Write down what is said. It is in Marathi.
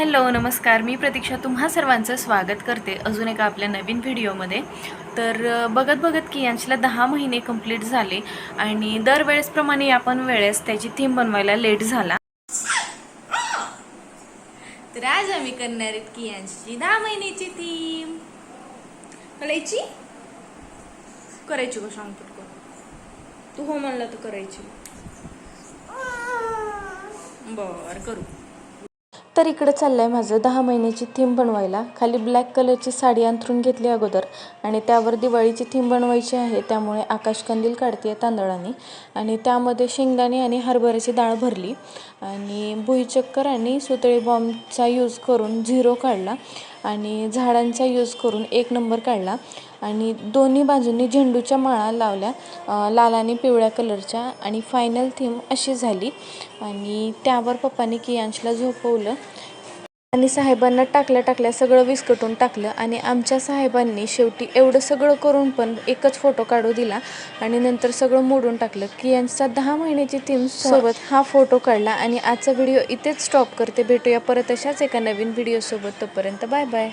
हॅलो नमस्कार. मी प्रतीक्षा तुम्हा सर्वांचं स्वागत करते अजून एका आपल्या नवीन व्हिडिओमध्ये. तर बघत बघत की यांच्याला दहा महिने कंप्लीट झाले आणि दरवेळेसप्रमाणे आपण वेळेस त्याची थीम बनवायला लेट झाला. तर आज आम्ही करणार आहेत की यांची दहा महिन्याची थीम. करायची? करायची का सांग पटकन. तू हो म्हणला तर करायची. बर करू. तर इकडं चाललं आहे माझं. दहा महिन्याची थीम बनवायला. खाली ब्लॅक कलरची साडी अंथरून घेतली अगोदर. आणि त्यावर दिवाळीची थीम बनवायची आहे. त्यामुळे आकाशकंदील काढते आहे तांदळाने. आणि त्यामध्ये शेंगदाणे आणि हरभऱ्याची डाळ भरली. आणि भुईचक्कर आणि सुतळी बॉम्बचा यूज करून झिरो काढला. आणि झाडांचा यूज करून एक नंबर काढला. आणि दोन्ही बाजूंनी झेंडूच्या माळा लावल्या. लाल आणि पिवळ्या कलरच्या आणि फायनल थीम अशी झाली. आणि त्यावर पप्पानी कियांशला झोपवलं. आणि साहेबांना टाकल्या टाकल्या सगळं विस्कटून टाकलं आणि आमच्या साहेबांनी शेवटी एवढं सगळं करून पण एकच फोटो काढू दिला आणि नंतर सगळं मोडून टाकलं की यांचा दहा महिन्याची थीम सोबत हा फोटो काढला आणि आजचा व्हिडिओ इथेच स्टॉप करते. भेटूया परत अशाच एका नवीन व्हिडिओसोबत तोपर्यंत बाय बाय